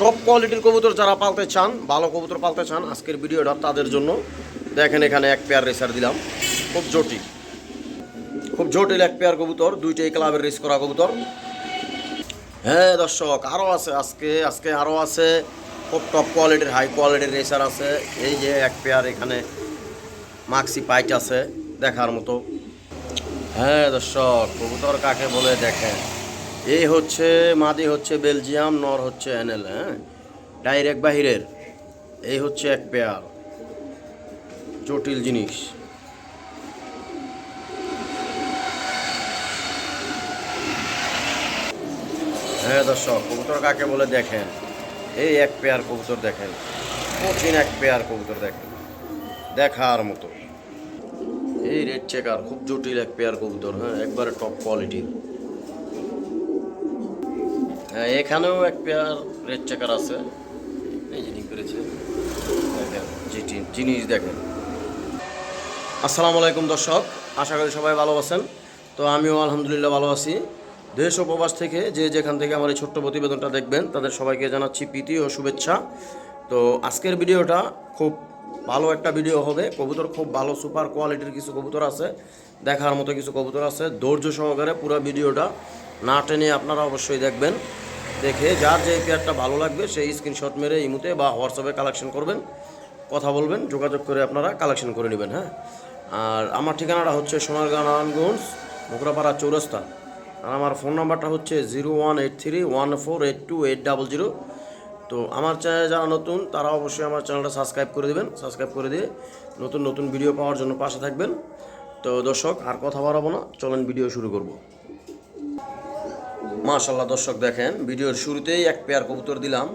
Top কোয়ালিটির কবুতর যারা পালতে চান, ভালো কবুতর পালতে চান, আজকের ভিডিওটা তাদের জন্য দেখেন এখানে এক পেয়ার রেসার দিলাম। খুব জটিল। খুব জটিল এক পেয়ার কবুতর, দুইটাই ক্লাবের রেস করা কবুতর। হ্যাঁ দর্শক আরও আছে আজকে আজকে আরও আছে। খুব টপ কোয়ালিটির হাই কোয়ালিটির রেসার আছে। এই যে এক পেয়ার এখানে মাক্সি পাইট আছে, দেখার মতো। হ্যাঁ দর্শক, কবুতর কাকে বলে দেখেন। এই হচ্ছে মাদি হচ্ছে বেলজিয়াম, নর হচ্ছে এনএল হ্যাঁ? ডাইরেক্ট বাহিরের। এই হচ্ছে এক পেয়ার। জটিল জিনিস। হ্যাঁ দর্শক, কবুতর কাকে বলে দেখেন? এই এক পেয়ার কবুতর দেখেন। কঠিন এক পেয়ার কবুতর দেখেন। দেখার মতো। এই রেড চেকার, খুব জটিল এক পেয়ার কবুতর হ্যাঁ? একবারে টপ কোয়ালিটির হ্যাঁ এখানেও এক পেয়ার রেড চেকার আছে। জিনিস করেছে। দেখেন জিনিস দেখেন। আসসালামু আলাইকুম দর্শক, আশা করি সবাই ভালো আছেন। তো আমিও আলহামদুলিল্লাহ ভালো আছি। দেশ ও প্রবাস থেকে যে যেখান থেকে আমার এই ছোট্ট প্রতিবেদনটা দেখবেন, তাদের সবাইকে জানাচ্ছি প্রীতি ও শুভেচ্ছা। তো আজকের ভিডিওটা খুব ভালো একটা ভিডিও হবে। কবুতর খুব ভালো সুপার কোয়ালিটির কিছু কবুতর আছে। দেখার মতো কিছু কবুতর আছে। ধৈর্য সহকারে পুরো ভিডিওটা না টেনে আপনারা অবশ্যই দেখবেন। দেখে যার যে পেয়ারটা ভালো লাগবে, সেই স্ক্রিনশট মেরে ইমুতে বা হোয়াটসঅ্যাপে কালেকশন করবেন। কথা বলবেন, যোগাযোগ করে আপনারা কালেকশন করে নেবেন হ্যাঁ? আর আমার ঠিকানাটা হচ্ছে সোনারগাঁ নারায়ণগঞ্জ মোকরাপাড়া চৌরাস্তা। আর আমার ফোন নাম্বারটা হচ্ছে zero one eight three one four eight two eight double zero তো আমার চ্যানেলে যারা নতুন, তারা অবশ্যই আমার চ্যানেলটা সাবস্ক্রাইব করে দেবেন। সাবস্ক্রাইব করে দিয়ে নতুন নতুন ভিডিও পাওয়ার জন্য পাশে থাকবেন। তো দর্শক, আর কথা বাড়াবো না, চলেন ভিডিও শুরু করব। মাশাল্লাহ দর্শক দেখেন, ভিডিওর শুরুতেই এক পেয়ার কবুতর দিলাম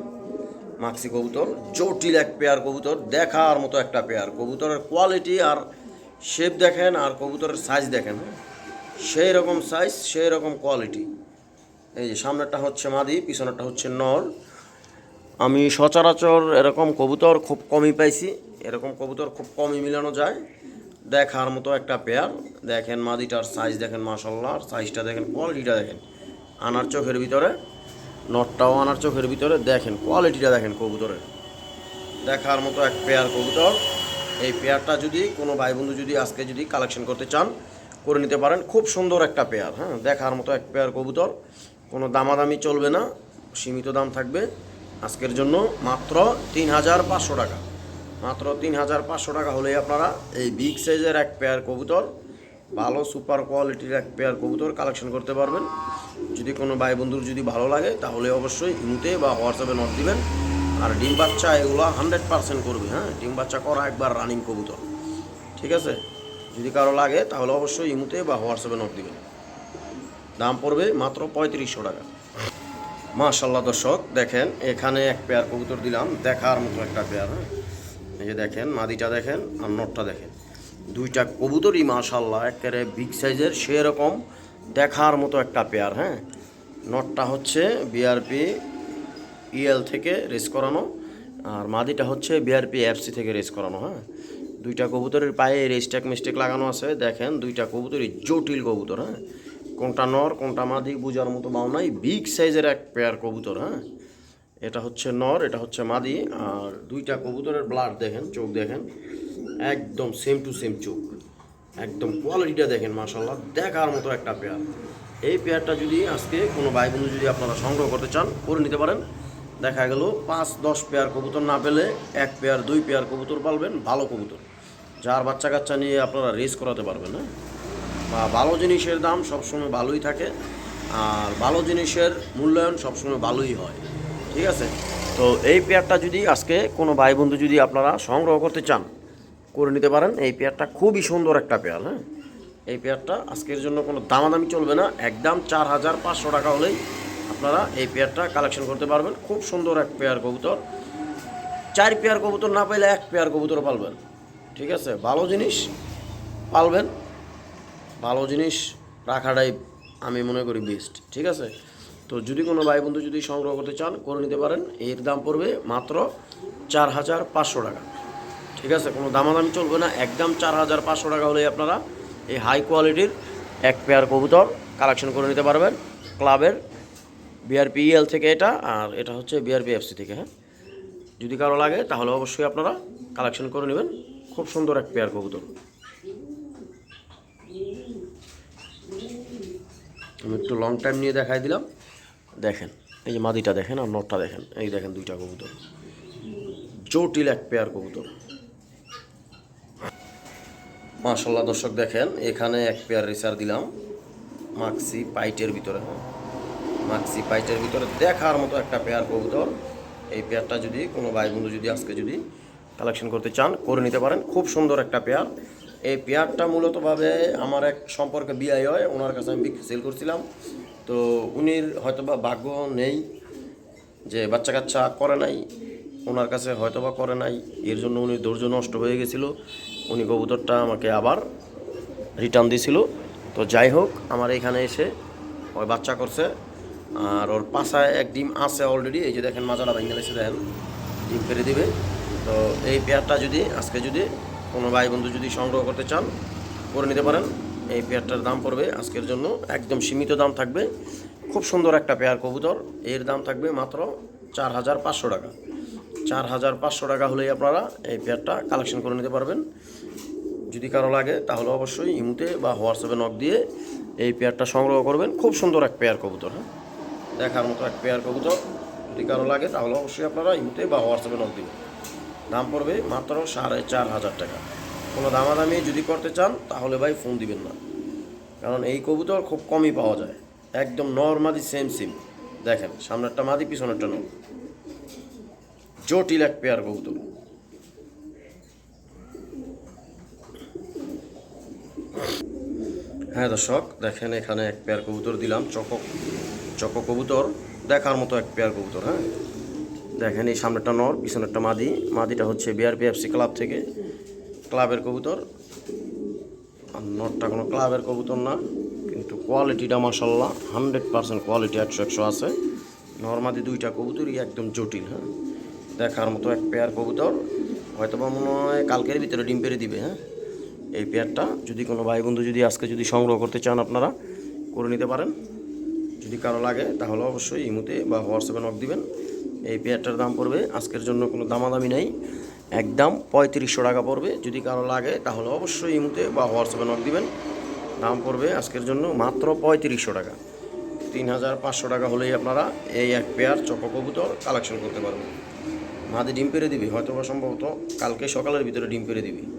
মাক্সি কবুতর, জটিল এক পেয়ার কবুতর, দেখার মতো একটা পেয়ার কবুতরের কোয়ালিটি আর শেপ দেখেন আর কবুতরের সাইজ দেখেন হ্যাঁ? সেই রকম সাইজ সেই রকম কোয়ালিটি এই যে সামনেরটা হচ্ছে মাদি, পিছনেরটা হচ্ছে নর আমি সচরাচর এরকম কবুতর খুব কমই পাইছি, এরকম কবুতর খুব কমই মিলানো যায়। দেখার মতো একটা পেয়ার দেখেন মাদিটার সাইজ দেখেন মাসাল্লাহ সাইজটা দেখেন কোয়ালিটিটা দেখেন। আনার চোখের ভিতরে, নটটাও আনার চোখের ভিতরে, দেখেন কোয়ালিটিটা দেখেন কবুতরের। দেখার মতো এক পেয়ার কবুতর। এই পেয়ারটা যদি কোনো ভাই বন্ধু যদি আজকে যদি কালেকশন করতে চান, করে নিতে পারেন। খুব সুন্দর একটা পেয়ার হ্যাঁ? দেখার মতো এক পেয়ার কবুতর। কোনো দামাদামি চলবে না, সীমিত দাম থাকবে। আজকের জন্য মাত্র তিন হাজার পাঁচশো টাকা। মাত্র তিন হাজার পাঁচশো টাকা হলেই আপনারা এই বিগ সাইজের এক পেয়ার কবুতর ভালো সুপার কোয়ালিটির এক পেয়ার কবুতর কালেকশন করতে পারবেন। যদি কোনো ভাই বন্ধুর যদি ভালো লাগে, তাহলে অবশ্যই ইমুতে বা হোয়াটসঅ্যাপে নোট দিবেন। আর ডিম বাচ্চা এগুলো হান্ড্রেড পার্সেন্ট করবে হ্যাঁ? ডিম বাচ্চা করা একবার রানিং কবুতর, ঠিক আছে? যদি কারও লাগে, তাহলে অবশ্যই ইমুতে বা হোয়াটসঅ্যাপে নোট দিবেন। দাম পড়বে মাত্র পঁয়ত্রিশশো টাকা। মাশাল্লাহ দর্শক, দেখেন, এখানে এক পেয়ার কবুতর দিলাম। দেখার মতো একটা পেয়ার হ্যাঁ? এই যে দেখেন, মাদিটা দেখেন আর নটটা দেখেন। দুইটা কবুতরই মাশাল্লাহ একেবারে বিগ সাইজের সেরকম দেখার মতো একটা পেয়ার হ্যাঁ? নটটা হচ্ছে বিআরপি ইএল থেকে রেস করানো, আর মাদিটা হচ্ছে বিআরপি এফসি থেকে রেস করানো হ্যাঁ? দুইটা কবুতরের পায়ে রেস্টেক মিস্টেক লাগানো আছে, দেখেন, দুইটা কবুতরই জটিল কবুতর হ্যাঁ? কোনটা নর, কোনটা মাদি, বুঝার মতো বাও নাই বিগ সাইজের এক পেয়ার কবুতর হ্যাঁ? এটা হচ্ছে নর, এটা হচ্ছে মাদি, আর দুইটা কবুতরের ব্লাড দেখেন, চোখ দেখেন। একদম সেম টু সেম চোখ। একদম কোয়ালিটিটা দেখেন মাশাল্লাহ দেখার মতো একটা পেয়ার এই পেয়ারটা যদি আজকে কোনো ভাই বন্ধু যদি আপনারা সংগ্রহ করতে চান, করে নিতে পারেন। দেখা গেল পাঁচ, দশ পেয়ার কবুতর না পেলে এক পেয়ার দুই পেয়ার কবুতর পালবেন, ভালো কবুতর। যার বাচ্চা কাচ্চা নিয়ে আপনারা রেস করাতে পারবেন হ্যাঁ? বা ভালো জিনিসের দাম সবসময় ভালোই থাকে, আর ভালো জিনিসের মূল্যায়ন সবসময় ভালোই হয়। ঠিক আছে? তো এই পেয়ারটা যদি আজকে কোনো ভাই বন্ধু যদি আপনারা সংগ্রহ করতে চান করে নিতে পারেন। এই পেয়ারটা খুবই সুন্দর একটা পেয়ার হ্যাঁ? এই পেয়ারটা আজকের জন্য কোনো দামাদামি চলবে না। একদম চার হাজার পাঁচশো টাকা হলেই আপনারা এই পেয়ারটা কালেকশন করতে পারবেন। খুব সুন্দর এক পেয়ার কবুতর। চার পেয়ার কবুতর না পাইলে এক পেয়ার কবুতর পালবেন। ঠিক আছে? ভালো জিনিস পালবেন। ভালো জিনিস রাখাটাই আমি মনে করি বেস্ট ঠিক আছে? তো যদি কোনো ভাই বন্ধু যদি সংগ্রহ করতে চান, করে নিতে পারেন। এর দাম পড়বে মাত্র চার হাজার পাঁচশো টাকা। ঠিক আছে, কোনো দামাদামি চলবে না। একদম চার হাজার পাঁচশো টাকা হলেই আপনারা এই হাই কোয়ালিটির এক পেয়ার কবুতর কালেকশন করে নিতে পারবেন। ক্লাবের বিআরপি ইএল থেকে এটা, আর এটা হচ্ছে বিআরপি এফসি থেকে হ্যাঁ? যদি কারও লাগে, তাহলে অবশ্যই আপনারা কালেকশন করে নেবেন। খুব সুন্দর এক পেয়ার কবুতর। আমি একটু লং টাইম নিয়ে দেখাই দিলাম। দেখেন, এই যে মাদিটা দেখেন আর নটটা দেখেন। এই দেখেন দুইটা কবুতর। জটিল এক পেয়ার কবুতর। মাশাল্লাহ দর্শক দেখেন, এখানে এক পেয়ার রেসার দিলাম মাক্সি পাইটের ভিতরে হ্যাঁ? মাক্সি পাইটের ভিতরে দেখার মতো একটা পেয়ার কবুতর। এই পেয়ারটা যদি কোনো ভাই বন্ধু যদি আজকে যদি কালেকশন করতে চান, করে নিতে পারেন। খুব সুন্দর একটা পেয়ার এই পেয়ারটা মূলতভাবে আমার এক সম্পর্কে বিআই হয়, ওনার কাছে আমি সেল করছিলাম। তো উনির হয়তোবা ভাগ্য নেই যে বাচ্চা কাচ্চা করে নাই, ওনার কাছে হয়তোবা করে নাই, এর জন্য উনি ধৈর্য নষ্ট হয়ে গেছিল। উনি কবুতরটা আমাকে আবার রিটার্ন দিছিল। তো যাই হোক, আমার এখানে এসে ওই বাচ্চা করছে। আর ওর পাশায় এক ডিম আছে অলরেডি এই যে দেখেন মাজারা এসে দেখেন। ডিম পেরে দিবে। তো এই পেয়ারটা যদি, আজকে যদি কোনো ভাই বন্ধু যদি সংগ্রহ করতে চান, করে নিতে পারেন। এই পেয়ারটার দাম পড়বে আজকের জন্য, একদম সীমিত দাম থাকবে। খুব সুন্দর একটা পেয়ার কবুতর। এর দাম থাকবে মাত্র চার হাজার পাঁচশো টাকা। চার হাজার পাঁচশো টাকা হলেই আপনারা এই পেয়ারটা কালেকশন করে নিতে পারবেন। যদি কারও লাগে, তাহলে অবশ্যই ইমুতে বা হোয়াটসঅ্যাপে নক দিয়ে এই পেয়ারটা সংগ্রহ করবেন। খুব সুন্দর এক পেয়ার কবুতর হ্যাঁ? দেখার মতো এক পেয়ার কবুতর। যদি কারও লাগে, তাহলে অবশ্যই আপনারা ইমুতে বা হোয়াটসঅ্যাপে নক দিবেন। দাম পড়বে মাত্র সাড়ে চার হাজার টাকা। কোনো দামাদামি যদি করতে চান, তাহলে ভাই ফোন দিবেন না। কারণ এই কবুতর খুব কমই পাওয়া যায়। একদম নর্মালি সেম সিম দেখেন, সামনেরটা মাদি, পিছনেরটা নয় জটিল এক পেয়ার কবুতর। হ্যাঁ দর্শক, দেখেন এখানে এক পেয়ার কবুতর দিলাম, চক চক কবুতর, দেখার মতো এক পেয়ার কবুতর হ্যাঁ? দেখেন এই সামনেরটা নর, পিছনেরটা মাদি, মাদিটা হচ্ছে বিআরপি এফসি ক্লাব থেকে ক্লাবের কবুতর। আর নটটা কোনো ক্লাবের কবুতর না, কিন্তু কোয়ালিটিটা মাসাল্লাহ হান্ড্রেড পার্সেন্ট কোয়ালিটি একশো একশো আছে। নর্মাদি দুইটা কবুতরই একদম জটিল হ্যাঁ? দেখার মতো এক পেয়ার কবুতর হয়তো বা মনে হয় কালকের ভিতরে ডিম পেরে দিবে হ্যাঁ? এই পেয়ারটা যদি কোনো ভাই বন্ধু যদি আজকে যদি সংগ্রহ করতে চান আপনারা, করে নিতে পারেন। যদি কারও লাগে, তাহলে অবশ্যই ইমুতে বা হোয়াটসঅ্যাপে নক দিবেন। এই পেয়ারটার দাম পড়বে, আজকের জন্য কোনো দামাদামি নেই। একদম পঁয়ত্রিশশো টাকা পড়বে। যদি কারও লাগে, তাহলে অবশ্যই ইমুতে বা হোয়াটসঅ্যাপে নক দিবেন। দাম পড়বে আজকের জন্য মাত্র পঁয়ত্রিশশো টাকা। তিন হাজার পাঁচশো টাকা হলেই আপনারা এই এক পেয়ার চকো কবুতর কালেকশন করতে পারবেন। মাদি ডিম পেরে দিবি হয়তো বা সম্ভবত কালকে সকালের ভিতরে ডিম পেরে দিবি।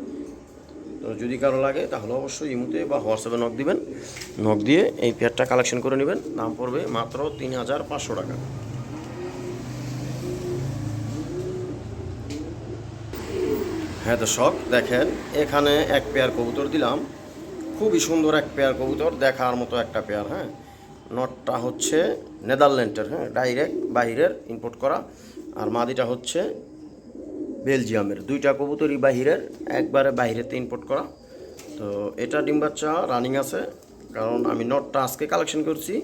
তো যদি কারও লাগে, তাহলে অবশ্যই ইমুতে বা হোয়াটসঅ্যাপে নক দিবেন। নক দিয়ে এই পেয়ারটা কালেকশন করে নেবেন। দাম পড়বে মাত্র তিন হাজার পাঁচশো টাকা। হ্যাঁ দর্শক, দেখেন, এখানে এক পেয়ার কবুতর দিলাম। খুবই সুন্দর এক পেয়ার কবুতর, দেখার মতো একটা পেয়ার হ্যাঁ? নটটা হচ্ছে নেদারল্যান্ডের হ্যাঁ? ডাইরেক্ট বাইরের ইম্পোর্ট করা। আর মাদিটা হচ্ছে বেলজিয়ামের। দুইটা কবুতরই বাহিরের, একবারে বাইরেতে ইম্পোর্ট করা। তো এটা ডিম বাচ্চা রানিং আছে, কারণ আমি নটটা আজকে কালেকশন করছি,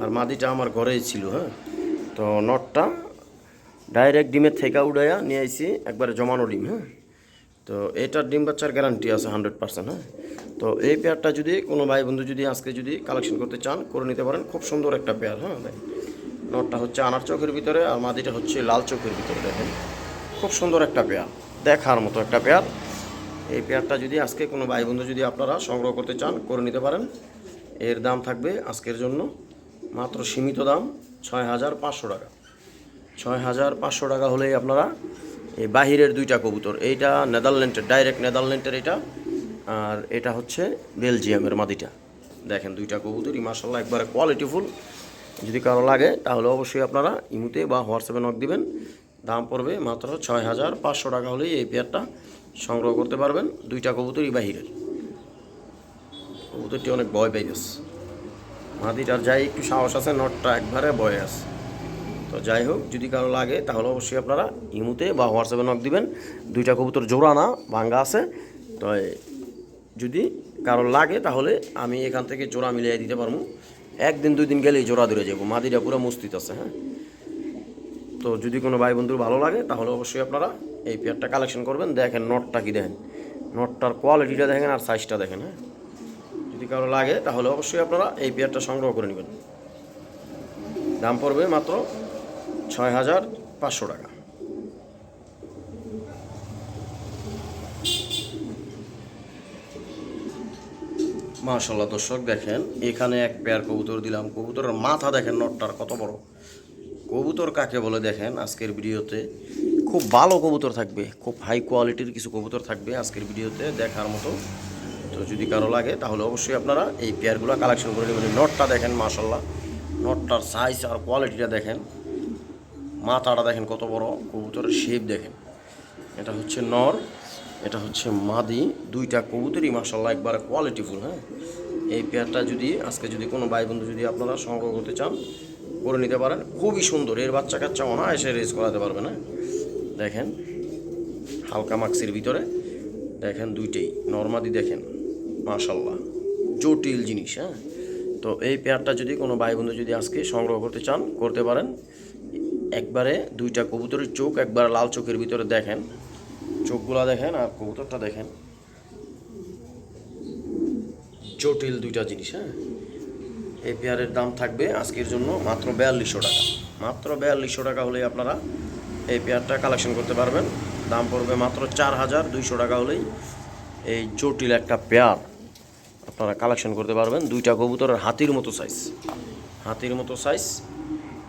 আর মাদিটা আমার ঘরেই ছিল হ্যাঁ। তো নটটা ডাইরেক্ট ডিমের থেকে উড়াইয়া নিয়ে আইছি, একবারে জমানো ডিম হ্যাঁ। তো এটার ডিম বাচ্চার গ্যারান্টি আছে হান্ড্রেড পার্সেন্ট হ্যাঁ। তো এই পেয়ারটা যদি কোনো ভাই বন্ধু যদি আজকে যদি কালেকশন করতে চান, করে নিতে পারেন। খুব সুন্দর একটা পেয়ার হ্যাঁ নটটা হচ্ছে আনার চোখের ভিতরে, আর মাদিটা হচ্ছে লাল চোখের ভিতরে, দেখেন। খুব সুন্দর একটা পেয়ার। দেখার মতো একটা পেয়ার। এই পেয়ারটা যদি আজকে কোনো ভাই বন্ধু যদি আপনারা সংগ্রহ করতে চান, করে নিতে পারেন। এর দাম থাকবে আজকের জন্য মাত্র সীমিত দাম ছয় হাজার পাঁচশো টাকা। ছয় হাজার পাঁচশো টাকা হলেই আপনারা এই বাহিরের দুইটা কবুতর, এইটা নেদারল্যান্ডের, ডাইরেক্ট নেদারল্যান্ডের এটা, আর এটা হচ্ছে বেলজিয়ামের মাদিটা। দেখেন দুইটা কবুতরই মার্শাল্লাহ একবারে কোয়ালিটিফুল যদি কারও লাগে, তাহলে অবশ্যই আপনারা ইমুতে বা হোয়াটসঅ্যাপে নক দিবেন। দাম পড়বে মাত্র ছয় হাজার পাঁচশো টাকা হলেই এই পেয়ারটা সংগ্রহ করতে পারবেন দুইটা কবুতরই বাহিরের কবুতরটি অনেক ভয় পেয়ে গেছে। মাদিটার যাই একটু সাহস আছে, নটটা একবারে বয়ে আছে। তো যাই হোক, যদি কারও লাগে, তাহলে অবশ্যই আপনারা ইমুতে বা হোয়াটসঅ্যাপে নক দিবেন। দুইটা কবুতর জোড়া না, ভাঙ্গা আছে। তো যদি কারও লাগে, তাহলে আমি এখান থেকে জোড়া মিলিয়ে দিতে পারব। একদিন, দুই দিন গেলেই জোড়া ধরে যাব। মাদিটা পুরো মস্তিত আছে হ্যাঁ? তো যদি কোনো ভাই বন্ধুর ভালো লাগে, তাহলে অবশ্যই আপনারা এই পেয়ারটা কালেকশন করবেন। দেখেন নটটা কি দেখেন? নটটার কোয়ালিটিটা দেখেন আর সাইজটা দেখেন হ্যাঁ? যদি কারও লাগে, তাহলে অবশ্যই আপনারা এই পেয়ারটা সংগ্রহ করে নেবেন। দাম পড়বে মাত্র ছয় হাজার পাঁচশো টাকা। মাশাল্লাহ দর্শক, দেখেন এখানে এক পেয়ার কবুতর দিলাম। কবুতরের মাথা দেখেন নটটার কত বড়। কবুতর কাকে বলে দেখেন আজকের ভিডিওতে? খুব ভালো কবুতর থাকবে, খুব হাই কোয়ালিটির কিছু কবুতর থাকবে আজকের ভিডিওতে দেখার মতো। তো যদি কারও লাগে, তাহলে অবশ্যই আপনারা এই পেয়ারগুলো কালেকশন করে নেবেন। নটটা দেখেন মাশাল্লাহ নটটার সাইজ আর কোয়ালিটিটা দেখেন। মাথাটা দেখেন কত বড়, কবুতরের শেপ দেখেন। এটা হচ্ছে নর, এটা হচ্ছে মাদি, দুইটা কবুতরই মাসাল্লাহ একবারে কোয়ালিটিফুল হ্যাঁ? এই পেয়ারটা যদি, আজকে যদি কোনো ভাই বন্ধু যদি আপনারা সংগ্রহ করতে চান, করে নিতে পারেন। খুবই সুন্দর, এর বাচ্চা কাচ্চা অনায়াসে রেস করাতে পারবে না। দেখেন, হালকা মাক্সির ভিতরে। দেখেন দুইটাই, নর্মাদি দেখেন মাশাল্লাহ জটিল জিনিস হ্যাঁ? তো এই পেয়ারটা যদি কোনো ভাই বন্ধু যদি আজকে সংগ্রহ করতে চান, করতে পারেন। একবারে দুইটা কবুতরের চোখ একবার লাল চোখের ভিতরে দেখেন। চোখগুলা দেখেন আর কবুতরটা দেখেন। জটিল দুইটা জিনিস হ্যাঁ? এই পেয়ারের দাম থাকবে আজকের জন্য মাত্র বিয়াল্লিশশো টাকা। মাত্র বিয়াল্লিশশো টাকা হলেই আপনারা এই পেয়ারটা কালেকশন করতে পারবেন। দাম পড়বে মাত্র চার হাজার দুইশো টাকা হলেই এই জটিল একটা পেয়ার আপনারা কালেকশন করতে পারবেন। দুইটা কবুতরের হাতির মতো সাইজ হাতির মতো সাইজ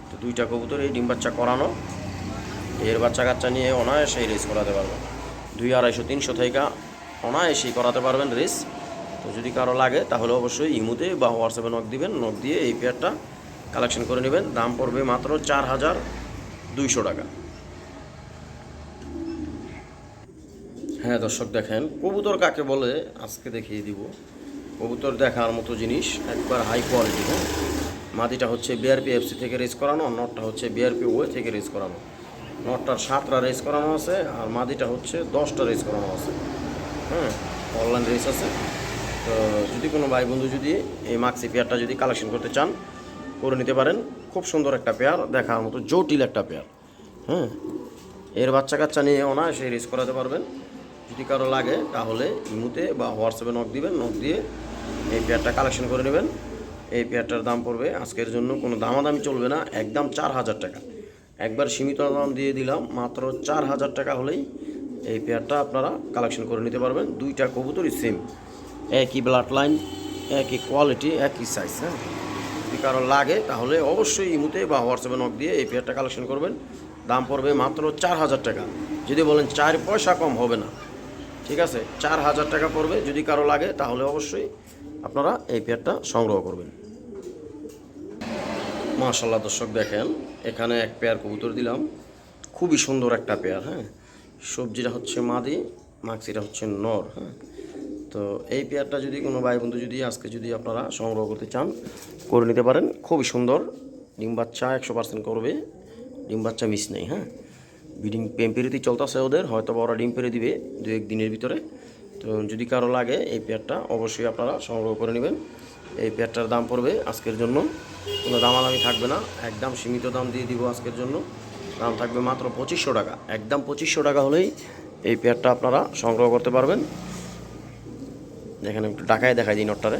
তো দুইটা কবুতর এই ডিম বাচ্চা করানো। এর বাচ্চা কাচ্চা নিয়ে অনায়াসেই রেস করাতে পারবেন। দুই আড়াইশো, তিনশো থেকে অনায়াসেই করাতে পারবেন রেস তো যদি কারও লাগে, তাহলে অবশ্যই ইমুতে বা হোয়াটসঅ্যাপে নক দিবেন নক দিয়ে এই পেয়ারটা কালেকশন করে নেবেন। দাম পড়বে মাত্র চার হাজার দুইশো টাকা। হ্যাঁ দর্শক দেখেন, কবুতর কাকে বলে আজকে দেখিয়ে দিব। কবুতর দেখার মতো জিনিস, একবার হাই কোয়ালিটি হ্যাঁ? মাদিটা হচ্ছে বিআরপি এফসি থেকে রেস করানো নটটা হচ্ছে বিআরপি ওয়ে থেকে রেস করানো। নটটার সাতটা রেস করানো আছে, আর মাদিটা হচ্ছে দশটা রেস করানো আছে। হ্যাঁ অনলাইন রেস আছে। তো যদি কোনো ভাই বন্ধু যদি এই মাক্সি পেয়ারটা যদি কালেকশন করতে চান, করে নিতে পারেন। খুব সুন্দর একটা পেয়ার দেখার মতো জটিল একটা পেয়ার হ্যাঁ এর বাচ্চা কাচ্চা নিয়ে অনায়াসে রেস করাতে পারবেন। যদি কারও লাগে, তাহলে ইমুতে বা হোয়াটসঅ্যাপে নক দিবেন নক দিয়ে এই পেয়ারটা কালেকশন করে নেবেন। এই পেয়ারটার দাম পড়বে, আজকের জন্য কোনো দামাদামি চলবে না, একদম চার হাজার টাকা। একবার সীমিত দাম দিয়ে দিলাম, মাত্র চার হাজার টাকা হলেই এই পেয়ারটা আপনারা কালেকশন করে নিতে পারবেন। দুইটা কবুতরই সেম একই ব্লাড লাইন একই কোয়ালিটি একই সাইজ হ্যাঁ? যদি কারও লাগে, তাহলে অবশ্যই ইমুতে বা হোয়াটসঅ্যাপে নক দিয়ে এই পেয়ারটা কালেকশন করবেন। দাম পড়বে মাত্র চার হাজার টাকা। যদি বলেন চার পয়সা কম হবে না, ঠিক আছে? চার হাজার টাকা পড়বে, যদি কারও লাগে, তাহলে অবশ্যই আপনারা এই পেয়ারটা সংগ্রহ করবেন। মাশাল্লাহ দর্শক দেখেন, এখানে এক পেয়ার কবুতর দিলাম। খুবই সুন্দর একটা পেয়ার হ্যাঁ? সবজিটা হচ্ছে মাদি, মাক্সিটা হচ্ছে নর হ্যাঁ? তো এই পেয়ারটা যদি কোনো ভাই বন্ধু যদি আজকে যদি আপনারা সংগ্রহ করতে চান, করে নিতে পারেন। খুবই সুন্দর। ডিম বাচ্চা একশো পার্সেন্ট করবে। ডিম বাচ্চা মিস নেই হ্যাঁ? বিডিং পেম্পেরিতেই চলতেছে ওদের হয়তো বা ওরা ডিম পেরে দিবে দু এক দিনের ভিতরে। তো যদি কারও লাগে এই পেয়ারটা, অবশ্যই আপনারা সংগ্রহ করে নেবেন। এই পেয়ারটার দাম পড়বে আজকের জন্য। কোনো দামাদামি থাকবে না। একদম সীমিত দাম দিয়ে দিব আজকের জন্য। দাম থাকবে মাত্র পঁচিশশো টাকা। একদম পঁচিশশো টাকা হলেই এই পেয়ারটা আপনারা সংগ্রহ করতে পারবেন। দেখেন একটু ডাকায় দেখাই দিই নটটারে।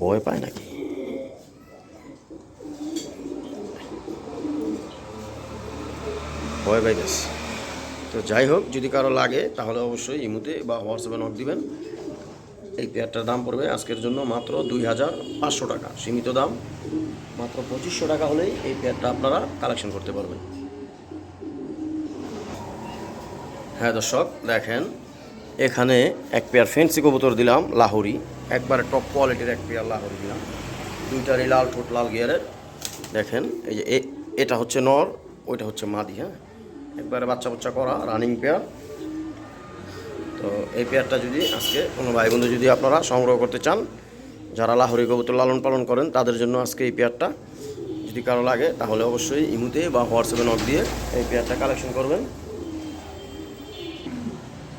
ভয় পায় নাকি? ভয় পাইতেছে তো যাই হোক, যদি কারও লাগে, তাহলে অবশ্যই ইমুতে বা হোয়াটসঅ্যাপে নক দিবেন। এই পেয়ারটার দাম পড়বে আজকের জন্য মাত্র দুই হাজার পাঁচশো টাকা। সীমিত দাম, মাত্র পঁচিশশো টাকা হলেই এই পেয়ারটা আপনারা কালেকশন করতে পারবেন। হ্যাঁ দর্শক, দেখেন, এখানে এক পেয়ার ফেন্সি কবুতর দিলাম, লাহোরি। একবারে টপ কোয়ালিটির এক পেয়ার লাহোরি দিলাম। দুইটারই লাল ঠোঁট, লাল গিয়ারের দেখেন, এই যে এটা হচ্ছে নর, ওইটা হচ্ছে মাদি হ্যাঁ? একবারে বাচ্চা বাচ্চা করা রানিং পেয়ার তো এই পেয়ারটা যদি আজকে কোনো ভাই বন্ধু যদি আপনারা সংগ্রহ করতে চান, যারা লাহোরি কবুতর লালন পালন করেন, তাদের জন্য আজকে এই পেয়ারটা যদি কারও লাগে, তাহলে অবশ্যই ইমুতে বা হোয়াটসঅ্যাপে নক দিয়ে এই পেয়ারটা কালেকশন করবেন।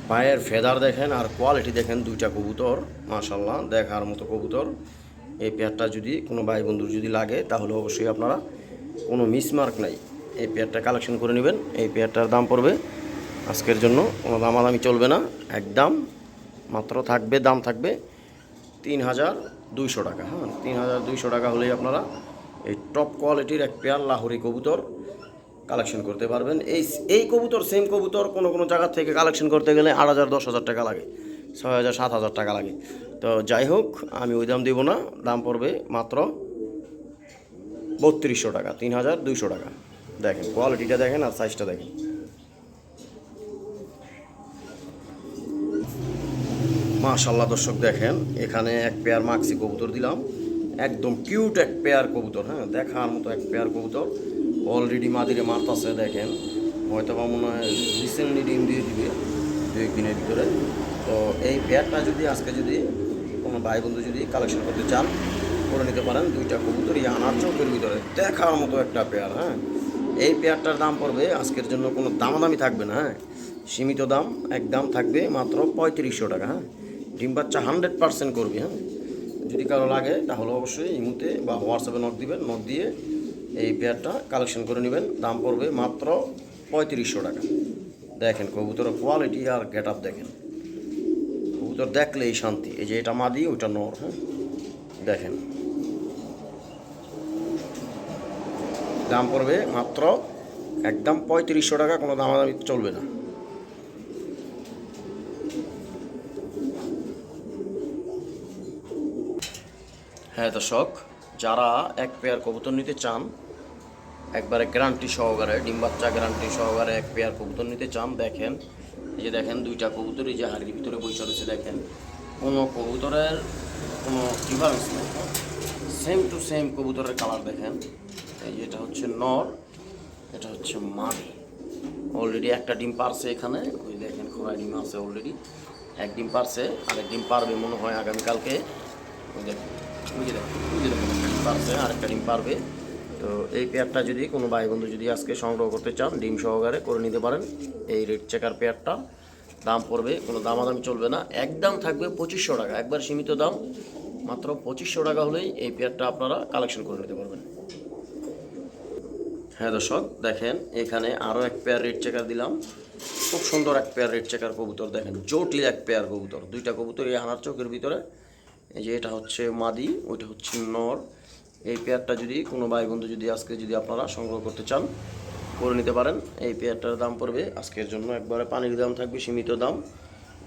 পায়ের ফেদার দেখেন আর কোয়ালিটি দেখেন দুইটা কবুতর মাশাল্লাহ দেখার মতো কবুতর। এই পেয়ারটা যদি কোনো ভাই বন্ধুর যদি লাগে, তাহলে অবশ্যই আপনারা কোনো মিসমার্ক নাই। এই পেয়ারটা কালেকশন করে নেবেন, এই পেয়ারটার দাম পড়বে আজকের জন্য, কোনো দামাদামি চলবে না, একদম মাত্র থাকবে, দাম থাকবে তিন হাজার দুইশো টাকা। হ্যাঁ তিন হাজার দুইশো টাকা হলেই আপনারা এই টপ কোয়ালিটির এক পেয়ার লাহোরি কবুতর কালেকশন করতে পারবেন। এই এই কবুতর সেম কবুতর কোনো কোনো জায়গা থেকে কালেকশন করতে গেলে আট হাজার, দশ হাজার টাকা লাগে। ছয় হাজার, সাত হাজার টাকা লাগে। তো যাই হোক, আমি ওই দাম দিব না। দাম পড়বে মাত্র বত্রিশশো টাকা, তিন হাজার দুইশো টাকা। দেখেন কোয়ালিটিটা দেখেন আর সাইজটা দেখেন। মাশাল্লাহ দর্শক, দেখেন, এখানে এক পেয়ার মাক্সি কবুতর দিলাম। একদম কিউট এক পেয়ার কবুতর হ্যাঁ দেখার মতো এক পেয়ার কবুতর। অলরেডি মাদিরে মারতাছে দেখেন। হয়তো বা মনে হয় রিসেন্টলি ডিম দিয়ে দিবে দু একদিনের ভিতরে। তো এই পেয়ারটা যদি আজকে যদি কোনো ভাই বন্ধু যদি কালেকশন করতে চান, করে নিতে পারেন দুইটা কবুতর আনার চৌকের ভিতরে। দেখার মতো একটা পেয়ার হ্যাঁ? এই পেয়ারটার দাম পড়বে, আজকের জন্য কোনো দামাদামি থাকবে না হ্যাঁ? সীমিত দাম, এক দাম থাকবে মাত্র পঁয়ত্রিশশো টাকা হ্যাঁ? ডিম বাচ্চা হান্ড্রেড পার্সেন্ট করবে হ্যাঁ? যদি কারও লাগে, তাহলে অবশ্যই ইমুতে বা হোয়াটসঅ্যাপে নক দিবেন নক দিয়ে এই পেয়ারটা কালেকশন করে নেবেন। দাম পড়বে মাত্র পঁয়ত্রিশশো টাকা। দেখেন কবুতরের কোয়ালিটি আর গেট আপ দেখেন। কবুতর দেখলেই শান্তি। এই যে এটা মাদি, ওইটা নর হ্যাঁ? দেখেন। দাম পড়বে মাত্র একদম পঁয়ত্রিশশো টাকা, কোনো দামাদামি চলবে না। হ্যাঁ দর্শক যারা এক পেয়ার কবুতর নিতে চান, একবারে গ্যারান্টি সহকারে, ডিম বাচ্চা গ্যারান্টি সহকারে এক পেয়ার কবুতর নিতে চান, দেখেন, এই যে দেখেন দুইটা কবুতর এই যে হাড়ির ভিতরে বসে রয়েছে, দেখেন, কোনো কবুতরের কোনো ডিফারেন্স নেই। সেম টু সেম কবুতরের কালার দেখেন, এই এটা হচ্ছে নর, এটা হচ্ছে মাদি অলরেডি একটা ডিম পারছে এখানে, ওই দেখেন খোড়ায় ডিম আছে অলরেডি এক ডিম পারছে, আরেক ডিম পারবে মনে হয় আগামীকালকে, ওই দেখেন। ডিম পারছে আরেকটা ডিম পারবে তো এই পেয়ারটা যদি কোনো ভাই বন্ধু যদি আজকে সংগ্রহ করতে চান, ডিম সহকারে করে নিতে পারেন। এই রেড চেকার পেয়ারটা দাম পড়বে, কোনো দামাদামি চলবে না। একদম থাকবে পঁচিশশো টাকা, একবার সীমিত দাম। মাত্র পঁচিশশো টাকা হলেই এই পেয়ারটা আপনারা কালেকশন করে নিতে পারবেন। হ্যাঁ দর্শক, দেখেন এখানে আরও এক পেয়ার রেড চেকার দিলাম। খুব সুন্দর এক পেয়ার রেড চেকার কবুতর, দেখেন জটিল এক পেয়ার কবুতর, দুইটা কবুতর এই আনার চোখের ভিতরে। এই যে এটা হচ্ছে মাদি, ওইটা হচ্ছে নর। এই পেয়ারটা যদি কোনো ভাই বন্ধু যদি আজকে যদি আপনারা সংগ্রহ করতে চান, করে নিতে পারেন। এই পেয়ারটার দাম পড়বে আজকের জন্য একবারে পানির দাম থাকবে সীমিত দাম।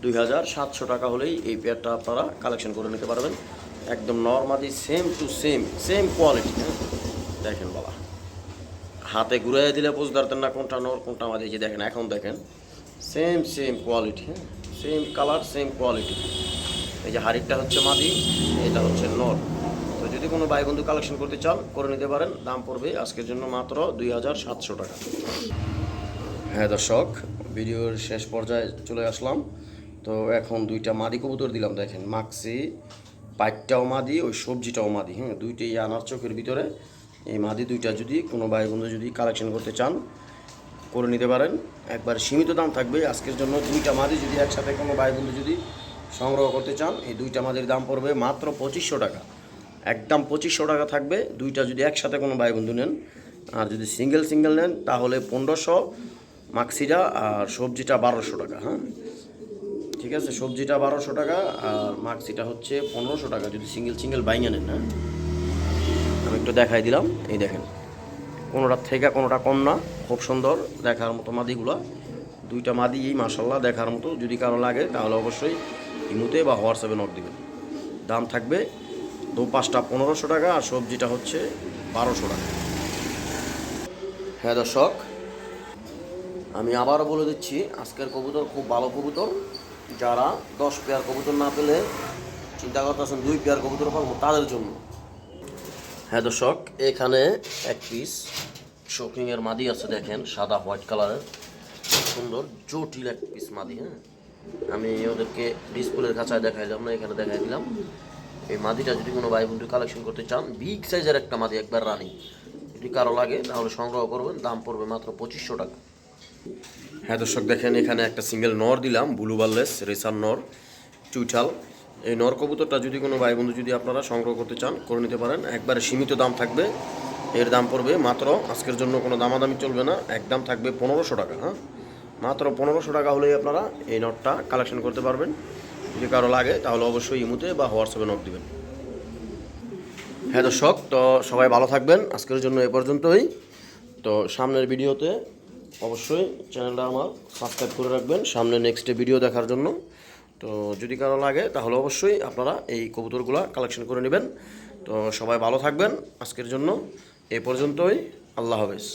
দুই হাজার সাতশো টাকা হলেই এই পেয়ারটা আপনারা কালেকশন করে নিতে পারবেন। একদম নর্মাদি same to same same quality হ্যাঁ? দেখেন বাবা। হাতে ঘুরাই দিলে বুঝতে না কোনটা নর, কোনটা এই যে দেখেন, এখন দেখেন। সেম সেম কোয়ালিটি হ্যাঁ? সেম কালার সেম কোয়ালিটি এই যে হাড়িটা হচ্ছে মাদি, এটা হচ্ছে নর। তো যদি কোনো ভাই বন্ধু কালেকশন করতে চান, করে নিতে পারেন। দাম পড়বে আজকের জন্য মাত্র দুই হাজার সাতশো টাকা। হ্যাঁ দর্শক, ভিডিওর শেষ পর্যায়ে চলে আসলাম। তো এখন দুইটা মাদি কবুতর দিলাম, দেখেন, মাক্সি, পাইকটাও মাদি, ওই সবজিটাও মাদি। হ্যাঁ দুইটাই আনার চোখের ভিতরে। এই মাদি দুইটা যদি কোনো ভাই বন্ধু যদি কালেকশন করতে চান, করে নিতে পারেন। একবার সীমিত দাম থাকবে আজকের জন্য। দুইটা মাদি যদি একসাথে কোনো ভাই বন্ধু যদি সংগ্রহ করতে চান, এই দুইটা মাদির দাম পড়বে মাত্র পঁচিশশো টাকা। একদম পঁচিশশো টাকা থাকবে, দুইটা যদি একসাথে কোনো ভাই বন্ধু নেন, আর যদি সিঙ্গেল সিঙ্গেল নেন, তাহলে পনেরোশো, মাক্সিটা আর সবজিটা বারোশো টাকা হ্যাঁ? ঠিক আছে, সবজিটা বারোশো টাকা আর মাক্সিটা হচ্ছে পনেরোশো টাকা, যদি সিঙ্গেল সিঙ্গেল বাইঙে নেন হ্যাঁ? আমি একটু দেখাই দিলাম, এই দেখেন। কোনোটার থেকে কোনোটা কম না, খুব সুন্দর দেখার মতো মাদিগুলো। দুইটা মাদি এই মাসাল্লাহ দেখার মতো, যদি কারও লাগে, তাহলে অবশ্যই ইমুতে বা হোয়াটসঅ্যাপে নক দেবেন। দাম থাকবে দু পাঁচটা পনেরোশো টাকা আর সবজিটা হচ্ছে বারোশো টাকা। হ্যাঁ দর্শক, আমি আবারও বলে দিচ্ছি, আজকের কবুতর খুব ভালো কবুতর। যারা দশ পেয়ার কবুতর না পেলে চিন্তা করতেছেন দুই পেয়ার কবুতর পাবো তাদের জন্য। হ্যাঁ দর্শক, এখানে এক পিস শোকিংয়ের মাদি আছে, দেখেন, সাদা হোয়াইট কালারের সুন্দর, জটিল এক পিস মাদি হ্যাঁ। আমি ওদেরকে ডিসপ্লের কাছায় দেখাইলাম না এখানে দেখাই দিলাম। এই মাদিটা যদি কোনো ভাই বন্ধু কালেকশন করতে চান বিগ সাইজের একটা মাদি একবার রানি যদি কারও লাগে, তাহলে সংগ্রহ করবেন, দাম পড়বে মাত্র পঁচিশশো টাকা। হ্যাঁ দর্শক, দেখেন এখানে একটা সিঙ্গেল নর দিলাম ব্লু বারলেস রেসার নর চুইঠাল এই নর কবুতরটা যদি কোনো ভাই বন্ধু যদি আপনারা সংগ্রহ করতে চান, করে নিতে পারেন। একবারে সীমিত দাম থাকবে। এর দাম পড়বে মাত্র, আজকের জন্য কোনো দামাদামি চলবে না। একদম থাকবে পনেরোশো টাকা হ্যাঁ? মাত্র পনেরোশো টাকা হলেই আপনারা এই নটটা কালেকশন করতে পারবেন। যদি কারও লাগে, তাহলে অবশ্যই ইমুতে বা হোয়াটসঅ্যাপে নক দেবেন। হ্যাঁ দর্শক, তো সবাই ভালো থাকবেন। আজকের জন্য এ পর্যন্তই। তো সামনের ভিডিওতে অবশ্যই চ্যানেলটা আমার সাবস্ক্রাইব করে রাখবেন। সামনে নেক্সটে ভিডিও দেখার জন্য। তো যদি কারও লাগে, তাহলে অবশ্যই আপনারা এই কবুতরগুলো কালেকশন করে নেবেন। তো সবাই ভালো থাকবেন। আজকের জন্য এ পর্যন্তই। আল্লাহ হাফেজ।